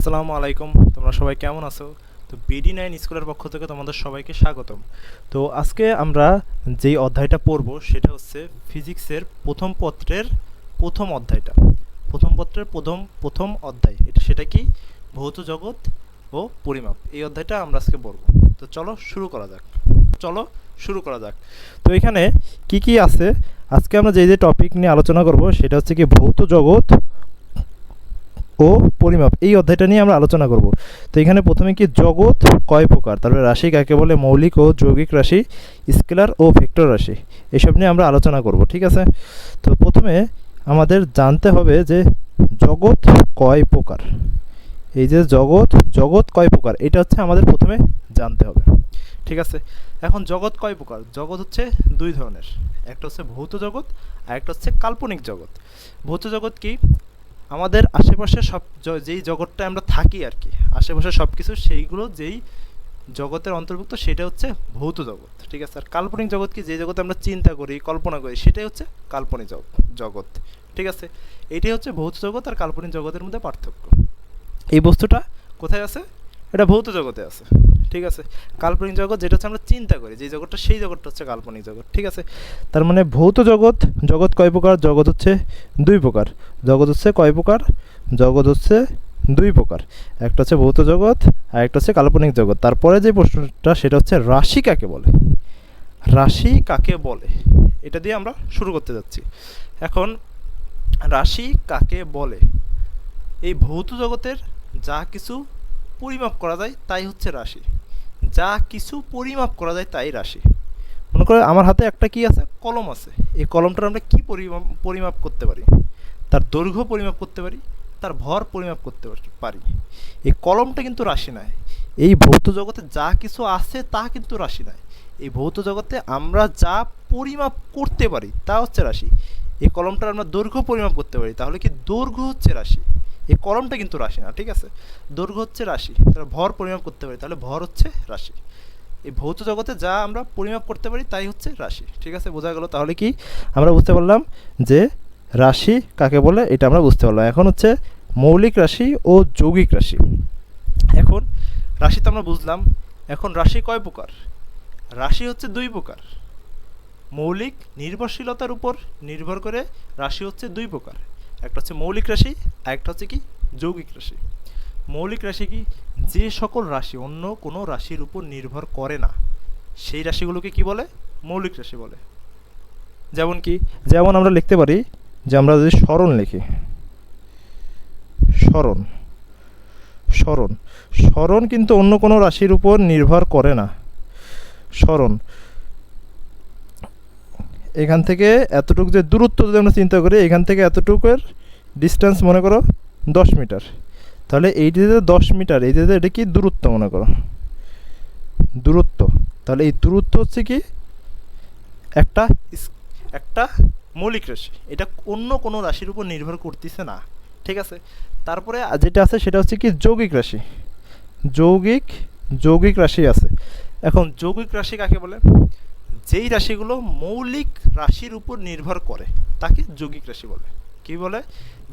আসসালামু আলাইকুম। তোমরা সবাই কেমন আছো? তো বিডি নাইন স্কুলের পক্ষ থেকে তোমাদের সবাইকে স্বাগতম। তো আজকে আমরা যেই অধ্যায়টা পড়ব সেটা হচ্ছে ফিজিক্সের প্রথম পত্রের প্রথম অধ্যায়টা। প্রথম পত্রের প্রথম প্রথম অধ্যায়। এটা সেটা কি? ভৌত জগৎ ও পরিমাপ। এই অধ্যায়টা আমরা আজকে পড়ব। তো চলো শুরু করা যাক। চলো শুরু করা যাক। তো এখানে কি কি আছে? আজকে আমরা যে যে টপিক নিয়ে আলোচনা করব সেটা হচ্ছে কি ভৌত জগৎ ও পরিমাপ। এই অধ্যায়টা নিয়ে আমরা আলোচনা করব। তো এখানে প্রথমে কি জগৎ কয় প্রকার? তারপরে রাশি কাকে বলে? মৌলিক ও যৌগিক রাশি, স্কেলার ও ভেক্টর রাশি। এসব নিয়ে আমরা আলোচনা করব, ঠিক আছে? তো প্রথমে আমাদের জানতে হবে যে জগৎ কয় প্রকার? এই যে জগৎ জগৎ কয় প্রকার? এটা হচ্ছে আমাদের প্রথমে জানতে হবে, ঠিক আছে? এখন জগৎ কয় প্রকার? জগৎ হচ্ছে দুই ধরনের। একটা হচ্ছে ভৌত জগৎ আর একটা হচ্ছে কাল্পনিক জগৎ। ভৌত জগৎ কি? আমাদের আশেপাশে সব যেই জগৎটা আমরা থাকি আর কি, আশেপাশে সব কিছু সেইগুলো যেই জগতের অন্তর্ভুক্ত সেটা হচ্ছে ভৌত জগৎ, ঠিক আছে? আর কাল্পনিক জগৎ কি? যে জগতে আমরা চিন্তা করি, কল্পনা করি, সেটাই হচ্ছে কাল্পনিক জগ- জগৎ, ঠিক আছে? এটাই হচ্ছে ভৌত জগৎ আর কাল্পনিক জগতের মধ্যে পার্থক্য। এই বস্তুটা কোথায় আছে? এটা ভৌত জগতে আছে। ঠিক আছে? কাল্পনিক জগৎ যেটা হচ্ছে আমরা চিন্তা করি, যে জগৎটা সেই জগৎটা হচ্ছে কাল্পনিক জগৎ, ঠিক আছে? তার মানে ভৌত জগৎ জগৎ কয় প্রকার? জগৎ হচ্ছে দুই প্রকার। জগৎ হচ্ছে কয় প্রকার? জগৎ হচ্ছে দুই প্রকার। একটা হচ্ছে ভৌত জগৎ, আর একটা হচ্ছে কাল্পনিক জগৎ। তারপরে যে প্রশ্নটা, সেটা হচ্ছে রাশি কাকে বলে? রাশি কাকে বলে? এটা দিয়ে আমরা শুরু করতে যাচ্ছি। এখন, রাশি কাকে বলে? এই ভৌত জগতের যা কিছু পরিমাপ করা যায়, তাই হচ্ছে রাশি। যা কিছু পরিমাপ করা যায় তাই রাশি। মনে করে আমার হাতে একটা কি আছে? কলম আছে। এই কলমটার আমরা কি পরিমাপ পরিমাপ করতে পারি? তার দৈর্ঘ্য পরিমাপ করতে পারি, তার ভর পরিমাপ করতে পারি এই কলমটা কিন্তু রাশি নয়। এই ভৌত জগতে যা কিছু আছে তা কিন্তু রাশি নয়। এই ভৌত জগতে আমরা যা পরিমাপ করতে পারি তা হচ্ছে রাশি। এই কলমটার আমরা দৈর্ঘ্য পরিমাপ করতে পারি, তাহলে কি দৈর্ঘ্য হচ্ছে রাশি? এই কলমটা কিন্তু রাশি না, ঠিক আছে? দৈর্ঘ্য হচ্ছে রাশি, তাহলে ভর পরিমাপ করতে পারি, তাহলে ভর হচ্ছে রাশি। এই ভৌত জগতে যা আমরা পরিমাপ করতে পারি, তাই হচ্ছে রাশি, ঠিক আছে? বোঝা গেল? তাহলে কি আমরা বুঝতে পারলাম যে রাশি কাকে বলে? এটা আমরা বুঝতে পারলাম। এখন হচ্ছে মৌলিক রাশি ও যৌগিক রাশি। এখন রাশি তো আমরা বুঝলাম, এখন রাশি কয় প্রকার? রাশি হচ্ছে দুই প্রকার। মৌলিক নির্ভরশীলতার উপর নির্ভর করে রাশি হচ্ছে দুই প্রকার। একটা হচ্ছে মৌলিক রাশি আর একটা হচ্ছে কি যৌগিক রাশি। মৌলিক রাশি কি যে সকল রাশি, অন্য কোনো রাশির উপর নির্ভর করে না, সেই রাশিগুলোকে কি বলে? মৌলিক রাশি বলে। যেমন কি, যেমন আমরা লিখতে পারি যে আমরা যদি স্মরণ লিখি, স্মরণ স্মরণ স্মরণ কিন্তু অন্য কোনো রাশির উপর নির্ভর করে না। স্মরণ এখান থেকে এতটুকু যে দূরত্ব যদি আমরা চিন্তা করি, এখান থেকে এতটুকুর ডিস্টেন্স মনে করো দশ মিটার। তাহলে এইটি যে দশ মিটার, এই যে এটা কি দূরত্ব মনে করো? দূরত্ব। তাহলে এই দূরত্ব হচ্ছে কি? একটা একটা মৌলিক রাশি। এটা অন্য কোনো রাশির উপর নির্ভর করতেছে না। ঠিক আছে? তারপরে যেটা আছে সেটা হচ্ছে কি যৌগিক রাশি। যৌগিক যৌগিক রাশি আছে। এখন যৌগিক রাশি কাকে বলে? যেই রাশিগুলো মৌলিক রাশির উপর নির্ভর করে, তাকে যৌগিক রাশি বলে। কি বলে?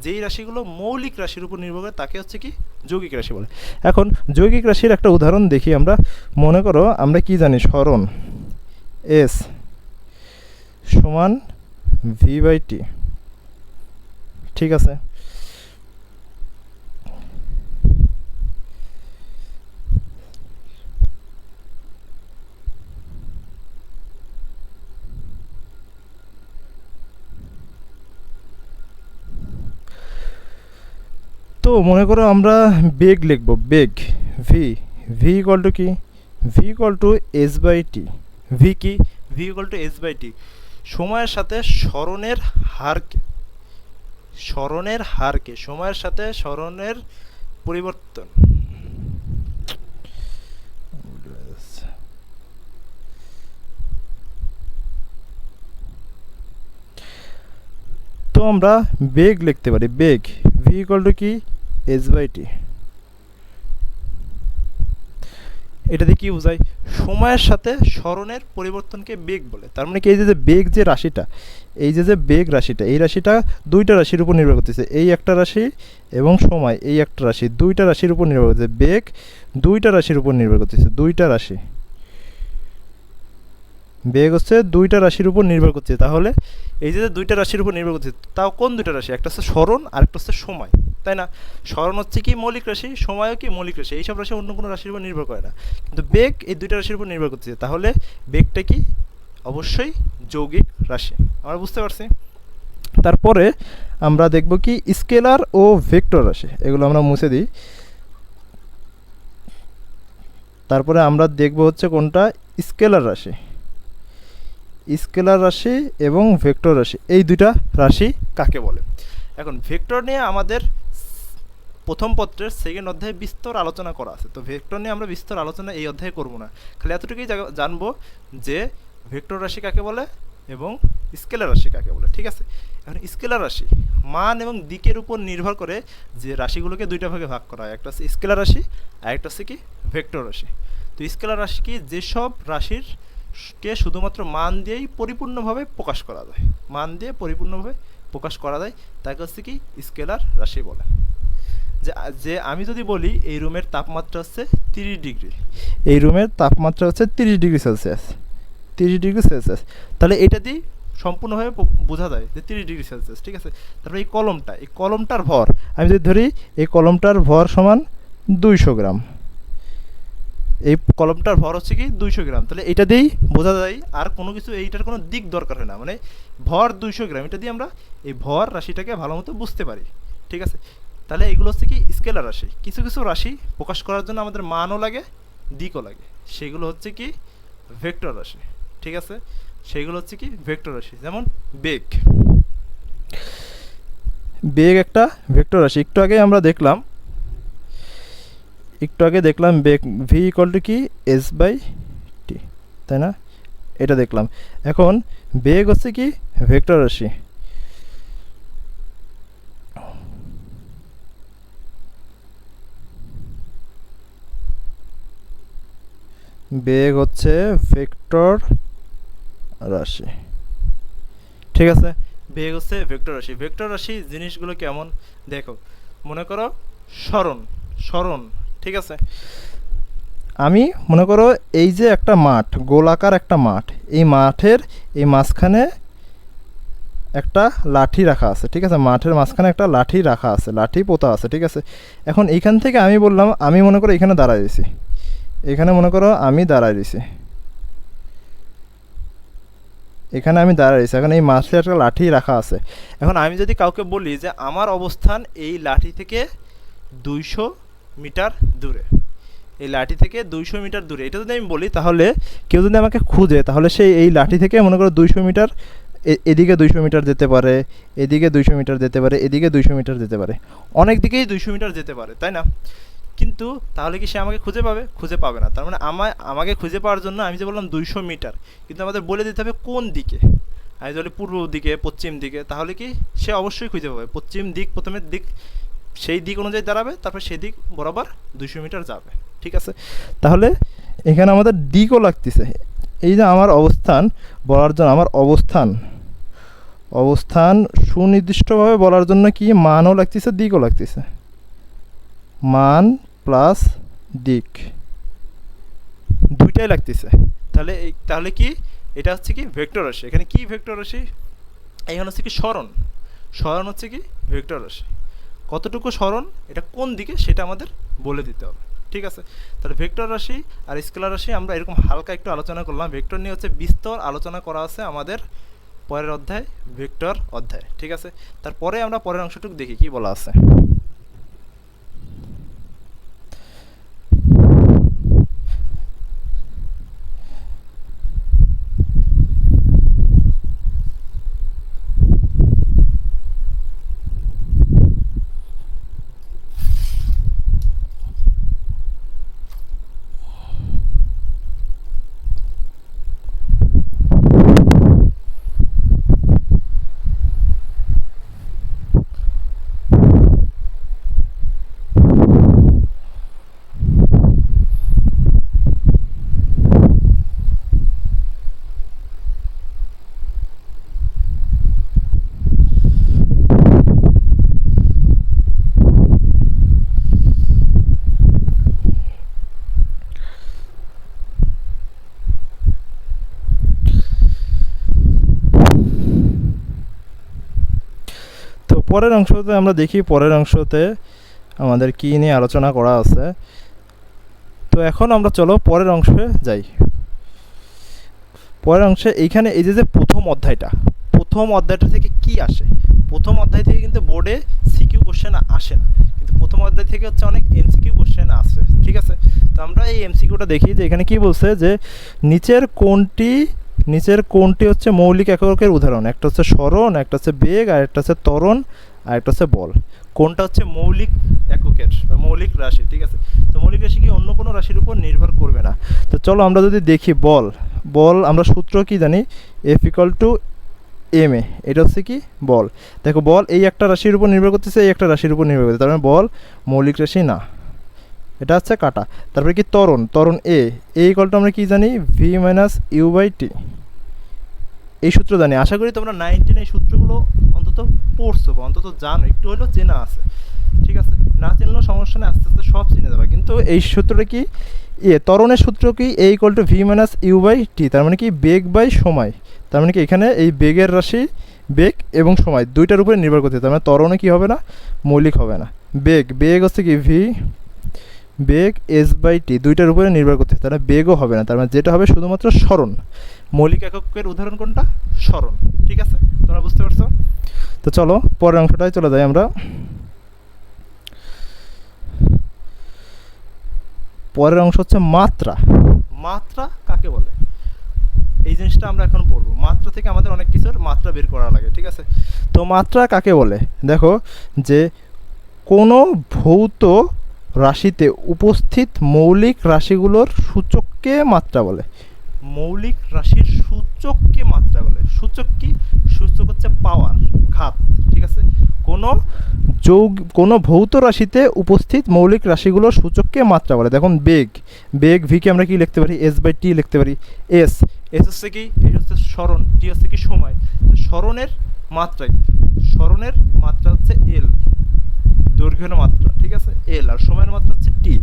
যেই রাশিগুলো মৌলিক রাশির উপর নির্ভর করে, তাকে হচ্ছে কি? যৌগিক রাশি বলে। এখন যৌগিক রাশির একটা উদাহরণ দেখি আমরা। মনে করো আমরা কি জানি? স্মরণ। এস সমান ভি বাই টি ঠিক আছে? তো মনে করো আমরা বেগ লিখব, বেগ ভি ভি ইকুয়াল টু কি? V equal to S by T V কি? V equal to S by T সময়ের সাথে স্মরণের হারকে স্মরণের হারকে সময়ের সাথে স্মরণের পরিবর্তন। তো আমরা বেগ লিখতে পারি, বেগ। ভি ইকুয়াল টু কি? এস বাই টি এটাতে কি বোঝায়? সময়ের সাথে স্মরণের পরিবর্তনকে বেগ বলে। তার মানে কি এই যে বেগ যে রাশিটা, এই যে যে বেগ রাশিটা, এই রাশিটা দুইটা রাশির উপর নির্ভর করতেছে। এই একটা রাশি এবং সময়, এই একটা রাশি। দুইটা রাশির উপর নির্ভর করতেছে। বেগ দুইটা রাশির উপর নির্ভর করতেছে। দুইটা রাশি। বেগ হচ্ছে দুইটা রাশির উপর নির্ভর করছে তাহলে এই যে দুইটা রাশির উপর নির্ভর করছে, তাও কোন দুইটা রাশি? একটা হচ্ছে স্মরণ আর একটা হচ্ছে সময়, তাই না? স্মরণ হচ্ছে কি মৌলিক রাশি, সময়ও কি মৌলিক রাশি? এইসব রাশি অন্য কোনো রাশির উপর নির্ভর করে না। কিন্তু বেগ এই দুইটা রাশির উপর নির্ভর করছে, তাহলে বেগটা কি? অবশ্যই যৌগিক রাশি। আমরা বুঝতে পারছি? তারপরে আমরা দেখব কি স্কেলার ও ভেক্টর রাশি, এগুলো আমরা মুছে দিই। তারপরে আমরা দেখব হচ্ছে কোনটা? স্কেলার রাশি। স্কেলার রাশি এবং ভেক্টর রাশি, এই দুইটা রাশি কাকে বলে? এখন ভেক্টর নিয়ে আমাদের প্রথম পত্রের সেকেন্ড অধ্যায়ে বিস্তর আলোচনা করা আছে। তো ভেক্টর নিয়ে আমরা বিস্তর আলোচনা এই অধ্যায়ে করব না। খালি এতটুকুই জানব যে ভেক্টর রাশি কাকে বলে এবং স্কেলার রাশি কাকে বলে, ঠিক আছে? এখন স্কেলার রাশি, মান এবং দিকের উপর নির্ভর করে যে রাশিগুলোকে দুইটা ভাগে ভাগ করা হয়। একটা হচ্ছে স্কেলার রাশি, আর একটা হচ্ছে কি? ভেক্টর রাশি। তো স্কেলার রাশি কি? যেসব রাশির কে শুধুমাত্র মান দিয়েই পরিপূর্ণভাবে প্রকাশ করা যায়। মান দিয়ে পরিপূর্ণভাবে প্রকাশ করা যায়, তাকে হচ্ছে কি স্কেলার রাশি বলে। যে যে আমি যদি বলি এই রুমের তাপমাত্রা হচ্ছে তিরিশ ডিগ্রি, এই রুমের তাপমাত্রা হচ্ছে তিরিশ ডিগ্রি সেলসিয়াস, তিরিশ ডিগ্রি সেলসিয়াস, তাহলে এটা দিয়ে সম্পূর্ণভাবে বোঝা যায় যে তিরিশ ডিগ্রি সেলসিয়াস, ঠিক আছে? তারপরে এই কলমটা, এই কলমটার ভর, আমি যদি ধরি এই কলমটার ভর সমান দুইশো গ্রাম। এই কলমটার ভর হচ্ছে কি দুইশো গ্রাম। তাহলে এটা দিয়েই বোঝা যায় আর কোনো কিছু এইটার কোনো দিক দরকার হয় না। মানে ভর দুইশো গ্রাম, এটা দিয়ে আমরা এই ভর রাশিটাকে ভালো মতো বুঝতে পারি। ঠিক আছে? তাহলে এগুলো হচ্ছে কি স্কেলার রাশি। কিছু কিছু রাশি প্রকাশ করার জন্য আমাদের মানও লাগে, দিকও লাগে। সেগুলো হচ্ছে কি ভেক্টর রাশি। ঠিক আছে? সেগুলো হচ্ছে কি ভেক্টর রাশি। যেমন বেগ। বেগ একটা ভেক্টর রাশি। একটু আগে আমরা দেখলাম একটু আগে দেখলাম বেগ ভি ইকল টু কি? এস বাই টি তাই না? এটা দেখলাম। এখন বেগ হচ্ছে কি? ভেক্টর রাশি। বেগ হচ্ছে ভেক্টর রাশি। ঠিক আছে? বেগ হচ্ছে ভেক্টর রাশি। ভেক্টর রাশি জিনিসগুলো কেমন? দেখো, মনে করো, স্মরণ স্মরণ। ঠিক আছে? আমি মনে করো এই যে একটা মাঠ, গোলাকার একটা মাঠ, এই মাঠের এই মাঝখানে একটা লাঠি রাখা আছে, ঠিক আছে? মাঠের মাঝখানে একটা লাঠি রাখা আছে, লাঠি পোতা আছে, ঠিক আছে? এখন এইখান থেকে আমি বললাম, আমি মনে করো এখানে দাঁড়ায় রয়েছি। এখানে মনে করো আমি দাঁড়ায় রয়েছি। এখানে আমি দাঁড়ায় রয়েছি। এখন এই মাঠে একটা লাঠি রাখা আছে। এখন আমি যদি কাউকে বলি যে, আমার অবস্থান এই লাঠি থেকে দুইশো মিটার দূরে। এই লাঠি থেকে দুইশো মিটার দূরে। এটা যদি আমি বলি, তাহলে কেউ যদি আমাকে খুঁজে, তাহলে সে এই লাঠি থেকে মনে করো দুইশো মিটার এদিকে দুইশো মিটার যেতে পারে, এদিকে দুইশো মিটার যেতে পারে, এদিকে দুইশো মিটার যেতে পারে। অনেক দিকেই দুইশো মিটার যেতে পারে, তাই না? কিন্তু তাহলে কি সে আমাকে খুঁজে পাবে? খুঁজে পাবে না। তার মানে আমায়, আমাকে খুঁজে পাওয়ার জন্য আমি যে বললাম দুইশো মিটার, কিন্তু আমাদের বলে দিতে হবে কোন দিকে? আমি যদি পূর্ব দিকে, পশ্চিম দিকে, তাহলে কি সে অবশ্যই খুঁজে পাবে। পশ্চিম দিক, প্রথমের দিক সেই দিক অনুযায়ী দাঁড়াবে, তারপর সেই দিক বরাবর দুইশো মিটার যাবে। ঠিক আছে? তাহলে এখানে আমাদের দিকও লাগতেছে। এই যে আমার অবস্থান, বলার জন্য আমার অবস্থান। অবস্থান সুনির্দিষ্টভাবে বলার জন্য কি মানও লাগতেছে, দিকও লাগতেছে। মান প্লাস দিক। দুইটাই লাগতেছে। তাহলে তাহলে কি? এটা হচ্ছে কি ভেক্টর রাশি। এখানে কি ভেক্টর রাশি? এখানে হচ্ছে কি স্মরণ। স্মরণ হচ্ছে কি ভেক্টর রাশি। কতটুকু স্মরণ, এটা কোন দিকে সেটা আমাদের বলে দিতে হবে। ঠিক আছে? তাহলে ভেক্টর রাশি আর স্কেলার রাশি আমরা এরকম হালকা একটু আলোচনা করলাম। ভেক্টর নিয়ে হচ্ছে বিস্তর আলোচনা করা আছে আমাদের পরের অধ্যায়, ভেক্টর অধ্যায়। ঠিক আছে? তারপরে আমরা পরের অংশটুকু দেখি, কি বলা আছে। পরের অংশতে আমরা দেখি, পরের অংশতে আমাদের কী নিয়ে আলোচনা করা আছে। তো এখন আমরা চলো পরের অংশে যাই। পরের অংশে এইখানে এই যে যে প্রথম অধ্যায়টা প্রথম অধ্যায়টা থেকে কি আসে? প্রথম অধ্যায় থেকে কিন্তু বোর্ডে সিকিউ কোশ্চেন আসে না। কিন্তু প্রথম অধ্যায় থেকে হচ্ছে অনেক এমসিকিউ কোশ্চেন আসে, ঠিক আছে? তো আমরা এই এমসিকিউটা দেখি যে এখানে কি বলছে যে, নিচের কোনটি নিচের কোনটি হচ্ছে মৌলিক এককের উদাহরণ। একটা হচ্ছে স্মরণ, একটা হচ্ছে বেগ, আর একটা হচ্ছে ত্বরণ, আর একটা হচ্ছে বল। কোনটা হচ্ছে মৌলিক এককের, বা মৌলিক রাশি, ঠিক আছে? তো মৌলিক রাশি কি অন্য কোনো রাশির উপর নির্ভর করবে না। তো চলো আমরা যদি দেখি বল। বল, আমরা সূত্র কি জানি? F equal to M A এটা হচ্ছে কি? বল। দেখো, বল এই একটা রাশির উপর নির্ভর করতেছে, এই একটা রাশির উপর নির্ভর করতেছে। তার মানে বল মৌলিক রাশি না। এটা হচ্ছে কাটা। তারপরে কি? তরণ ত্বরণ এ এই কলটা আমরা কি জানি? V minus U by T এই সূত্র জানি। আশা করি তোমরা নাইনটিন এই সূত্রগুলো অন্তত পড়ছো বা অন্তত জানো। একটু হলেও চেনা আছে। ঠিক আছে? না চিনলেও সমস্যা নেই, আস্তে আস্তে সব চিনে যাবে। কিন্তু এই সূত্রটা কি? এ ত্বরণের সূত্র কি? A equal to V minus U by T তার মানে কি বেগ বাই সময়। তার মানে কি এখানে এই বেগের রাশি বেগ এবং সময় দুইটার উপরে নির্ভর করতে তার মানে ত্বরণে কি হবে না? মৌলিক হবে না। বেগ। বেগ হচ্ছে কি? ভি বেগ এস বাই টি দুইটার উপরে নির্ভর করতে তার বেগও হবে না। তার মানে যেটা হবে শুধুমাত্র স্মরণ। মৌলিক এককের উদাহরণ কোনটা? স্মরণ। ঠিক আছে? তোমরা বুঝতে পারছ? তো চলো, পরের অংশটায় চলে যাই আমরা। পরের অংশ হচ্ছে মাত্রা। মাত্রা কাকে বলে? এই জিনিসটা আমরা এখন পড়ব। মাত্রা থেকে আমাদের অনেক কিছুর মাত্রা বের করা লাগে, ঠিক আছে? তো মাত্রা কাকে বলে? দেখো যে কোনো ভৌত রাশিতে উপস্থিত মৌলিক রাশিগুলোর সূচককে মাত্রা বলে। মৌলিক রাশির সূচককে মাত্রা বলে। সূচক কি? সূচক হচ্ছে পাওয়ার ঘাত, ঠিক আছে? কোনো যৌগ, কোনো ভৌত রাশিতে উপস্থিত মৌলিক রাশিগুলোর সূচককে মাত্রা বলে। দেখুন, বেগ। বেগ ভিকে আমরা কি লিখতে পারি? এস বাই টি লিখতে পারি। এস এস হচ্ছে কি? এস হচ্ছে স্মরণ টি হচ্ছে কি? সময়। স্মরণের মাত্রায়, স্মরণের মাত্রা হচ্ছে এল দৈর্ঘ্যের মাত্রা, ঠিক আছে? এল আর সময়ের মাত্রা হচ্ছে টি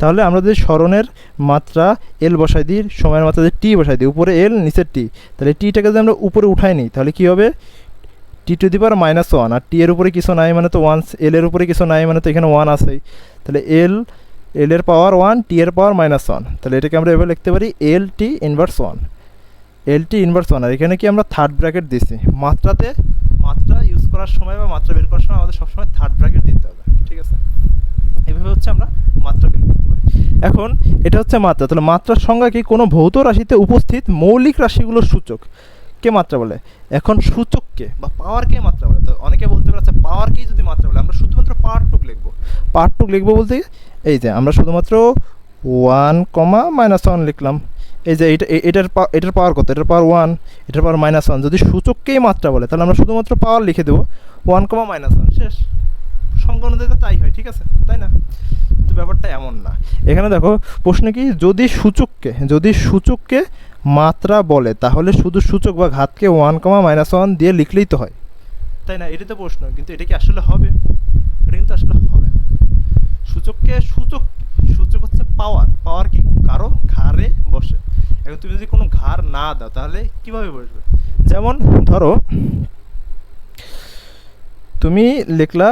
তাহলে আমরা যদি স্মরণের মাত্রা এল বসাই দিই, সময়ের মাত্রা টি বসাই দিই, উপরে এল নিচের টি তাহলে টিটাকে যদি আমরা উপরে উঠাই নিই, তাহলে কী হবে? T to the power minus one R T এর উপরে কিছু নাই মানে তো ওয়ান এল এর উপরে কিছু নাই মানে তো এখানে ওয়ান আসেই তাহলে এল এল এর পাওয়ার ওয়ান টি এর পাওয়ার মাইনাস ওয়ান তাহলে এটাকে আমরা এভাবে লিখতে পারি L T inverse one L T inverse one আর এখানে কি আমরা থার্ড ব্র্যাকেট দিছি? মাত্রাতে মাত্রা ইউজ করার সময় বা মাত্রা বের করার সময় আমাদের সবসময় থার্ড ব্র্যাকেট দিতে হবে। ঠিক আছে? এভাবে হচ্ছে আমরা মাত্রা বের করতে পারি। এখন এটা হচ্ছে মাত্রা। তাহলে মাত্রার সংজ্ঞা কি? কোনো ভৌত রাশিতে উপস্থিত মৌলিক রাশিগুলোর সূচক। কে মাত্রা বলে? এখন সূচককে বা পাওয়ারকে মাত্রা বলে? তো অনেকে বলতে পারে আচ্ছা পাওয়ারকেই যদি মাত্রা বলে, আমরা শুধুমাত্র পাওয়ারটুক লিখব। পাওয়ারটুক লিখব বলতে এই যে, আমরা শুধুমাত্র ওয়ান কমা মাইনাস ওয়ান লিখলাম। এই যে, এটা, এটার এটার পাওয়ার কত? এটার পাওয়ার ওয়ান এটার পাওয়ার মাইনাস ওয়ান যদি সূচককেই মাত্রা বলে, তাহলে আমরা শুধুমাত্র পাওয়ার লিখে দেবো। ওয়ান কমা মাইনাস ওয়ান শেষ। সংখ্যা অনুযায়ী তাই হয়, ঠিক আছে? তাই না? কিন্তু ব্যাপারটা এমন না। এখানে দেখো, প্রশ্ন কি? যদি সূচককে যদি সূচককে মাত্রা বলে, তাহলে শুধু সূচক বা ঘাতকে ওয়ান কমা মাইনাস ওয়ান দিয়ে লিখলেই তো হয়। তাই না? এটাই তো প্রশ্ন। কিন্তু এটা কি আসলে হবে? এটা কিন্তু আসলে হবে না। সূচককে সূচক সূচক হচ্ছে পাওয়ার পাওয়ার কি? কারও ঘাড়ে বসে। এখন তুমি যদি কোনো ঘাড় না দাও, তাহলে কীভাবে বসবে? যেমন ধরো তুমি লিখলা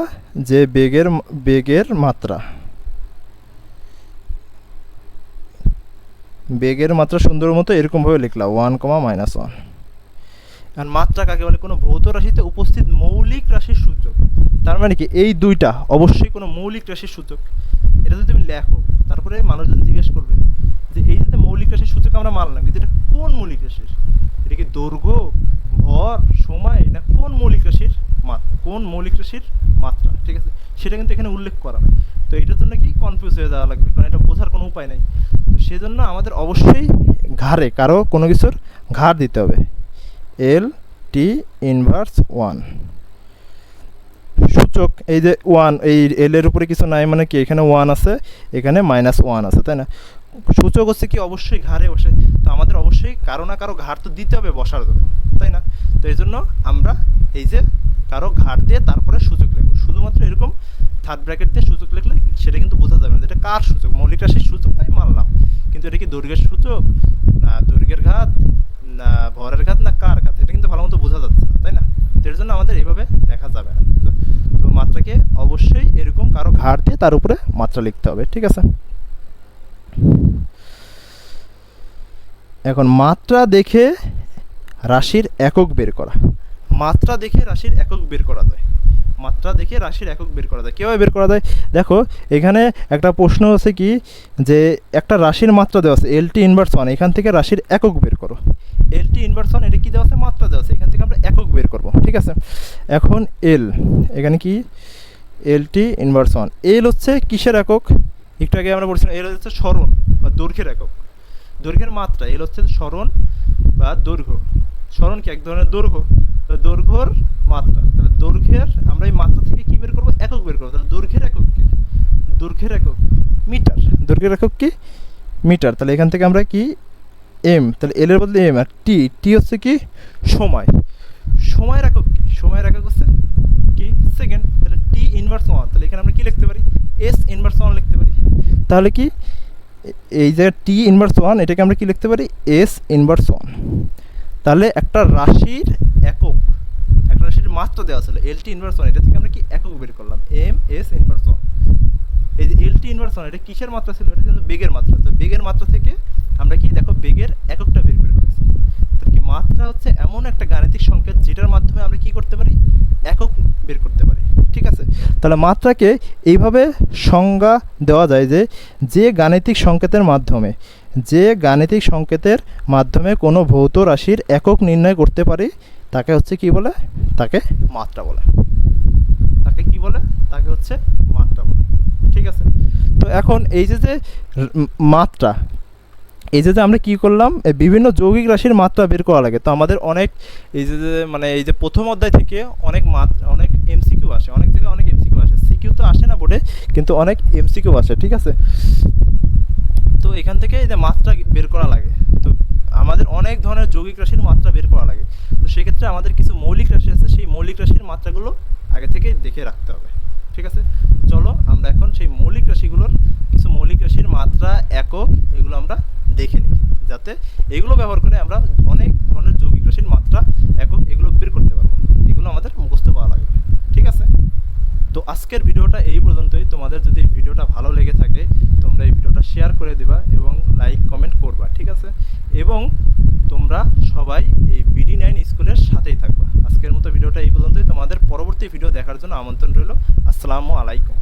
যে বেগের বেগের মাত্রা। বেগের মাত্রা সুন্দর মতো এরকমভাবে লিখলা ওয়ান কমা মাইনাস ওয়ান আর মাত্রা কাকে বলে? কোনো ভৌত রাশিতে উপস্থিত মৌলিক রাশির সূচক। তার মানে কি? এই দুইটা অবশ্যই কোনো মৌলিক রাশির সূচক। এটা যদি তুমি লেখো, তারপরে মানুষজন জিজ্ঞেস করবে যে এই যে মৌলিক রাশির সূচক আমরা মানলাম, কিন্তু এটা কোন মৌলিক রাশির? এটা কি দৈর্ঘ্য, ভর, সময়, না কোন মৌলিক রাশির? মাত্রা কোন মৌলিক রাশির মাত্রা, ঠিক আছে? সেটা কিন্তু এখানে উল্লেখ করা তো এইটার জন্য কি কনফিউজ হয়ে যাওয়া লাগবে? কারণ এটা বোঝার কোনো উপায় নেই। তো সেজন্য আমাদের অবশ্যই ঘাড়ে, কারও কোনো কিছুর ঘাড় দিতে হবে। এল টি ইনভার্স ওয়ান সূচক, এই যে ওয়ান এই এলের উপরে কিছু নাই মানে কি? এখানে ওয়ান আছে, এখানে মাইনাস ওয়ান আছে, তাই না? সূচক হচ্ছে কি? অবশ্যই ঘাড়ে বসে। তো আমাদের অবশ্যই কারও না কারও ঘাড় তো দিতে হবে বসার জন্য, তাই না? তো এই জন্য আমরা এই যে কারও ঘাড় দিয়ে তারপরে সূচক লিখব। শুধুমাত্র এরকম থার্ড ব্র্যাকেট দিয়ে সূচক লিখলে সেটা কিন্তু বোঝা যাবে না এটা কার সূচক। মৌলিক রাশির সূচক তাই মানলাম। কিন্তু এটা কি দৈর্ঘ্যের সূচক? না দৈর্ঘ্যের ঘাত? না ভরের ঘাত? না কার ঘাত? এটা কিন্তু ভালো মতো বোঝা যাচ্ছে না, তাই না? তো এর জন্য আমাদের এইভাবে লেখা যাবে না। তো মাত্রাকে অবশ্যই এরকম কারও ঘাড় দিয়ে তার উপরে মাত্রা লিখতে হবে, ঠিক আছে? এখন মাত্রা দেখে রাশির একক বের করা। মাত্রা দেখে রাশির একক বের করা যায়। মাত্রা দেখে রাশির একক বের করা যায়। কীভাবে বের করা যায়? দেখো, এখানে একটা প্রশ্ন আছে কি, যে একটা রাশির মাত্রা দেওয়া আছে এলটি ইনভার্স ওয়ান এখান থেকে রাশির একক বের করো। এলটি ইনভার্স ওয়ান এটা কী দেওয়া আছে? মাত্রা দেওয়া আছে। এখান থেকে আমরা একক বের করব, ঠিক আছে? এখন এল এখানে কি? এলটি ইনভার্স ওয়ান এল হচ্ছে কিসের একক? একটু আগে আমরা বলছিলাম এল হচ্ছে স্মরণ বা দৈর্ঘ্যের একক। দৈর্ঘ্যের মাত্রা এল হচ্ছে স্মরণ বা দৈর্ঘ্য। স্মরণ কি? এক ধরনের দৈর্ঘ্য। তো দৈর্ঘ্যর মাত্রা, তাহলে দৈর্ঘ্যের আমরা এই মাত্রা থেকে কী বের করব? একক বের করব। তাহলে দৈর্ঘ্যের একক কি? দৈর্ঘ্যের একক মিটার। দৈর্ঘ্যের একক কি? মিটার। তাহলে এখান থেকে আমরা কি? এম। তাহলে এলের বদলে এম। আর টি। টি হচ্ছে কি? সময়। সময়ের একক কি? সময়ের একক হচ্ছে সেকেন্ড তাহলে টি ইনভার্স ওয়ান তাহলে এখানে আমরা কী লিখতে পারি? এস ইনভার্স ওয়ান লিখতে পারি। তাহলে কি? এই যে টি ইনভার্স ওয়ান এটাকে আমরা কি লিখতে পারি? এস ইনভার্স ওয়ান তাহলে একটা রাশির একক, একটা রাশির মাত্র দেওয়া ছিল এল টি ইনভার্স ওয়ান এটা থেকে আমরা কি একক বের করলাম? এম এস ইনভার্স ওয়ান এই যে এল টি ইনভার্স ওয়ান এটা কিসের মাত্রা ছিল? এটা কিন্তু বেগের মাত্রা। তো বেগের মাত্রা থেকে আমরা কি, দেখো বেগের এককটা বের করে। মাত্রা হচ্ছে এমন একটা গাণিতিক সংকেত যেটার মাধ্যমে আমরা কি করতে পারি? একক বের করতে পারি। ঠিক আছে? তাহলে মাত্রাকে এইভাবে সংজ্ঞা দেওয়া যায় যে যে গাণিতিক সংকেতের মাধ্যমে, যে গাণিতিক সংকেতের মাধ্যমে কোনো ভৌত রাশির একক নির্ণয় করতে পারি, তাকে হচ্ছে কি বলে? তাকে মাত্রা বলে। তাকে কি বলে? তাকে হচ্ছে মাত্রা বলে। ঠিক আছে? তো এখন এই যে যে মাত্রা এই যে আমরা কি করলাম বিভিন্ন যৌগিক রাশির মাত্রা বের করা লাগে। তো আমাদের অনেক এই যে মানে এই যে প্রথম অধ্যায় থেকে অনেক মাত্রা অনেক এমসিকিউ আসে। অনেক থেকে অনেক এমসিকিউ আসে। সিকিউ তো আসে না বোর্ডে, কিন্তু অনেক এমসিকিউ আসে, ঠিক আছে? তো এখান থেকে এই যে মাত্রা বের করা লাগে। তো আমাদের অনেক ধরনের যৌগিক রাশির মাত্রা বের করা লাগে। তো সেক্ষেত্রে আমাদের কিছু মৌলিক রাশি আছে, সেই মৌলিক রাশির মাত্রাগুলো আগে থেকে দেখে রাখতে হবে, ঠিক আছে? চলো, আমরা এখন সেই মৌলিক রাশিগুলোর কিছু মৌলিক রাশির মাত্রা, একক, এগুলো আমরা দেখে নিই, যাতে এগুলো ব্যবহার করে আমরা অনেক ধরনের যৌগিক রাশির মাত্রা একক এগুলো বের করতে পারব। এগুলো আমাদের মুখস্থ পাওয়া লাগবে, ঠিক আছে? তো আজকের ভিডিওটা এই পর্যন্তই। তোমাদের যদি ভিডিওটা ভালো লেগে থাকে, তোমরা এই ভিডিওটা শেয়ার করে দিবা এবং লাইক কমেন্ট করবা, ঠিক আছে? এবং তোমরা সবাই এই বিডি নাইন স্কুলের সাথেই থাকবা। আজকের মতো ভিডিওটা এই পর্যন্তই। তোমাদের পরবর্তী ভিডিও দেখার জন্য আমন্ত্রণ রইল। আসসালামু আলাইকুম।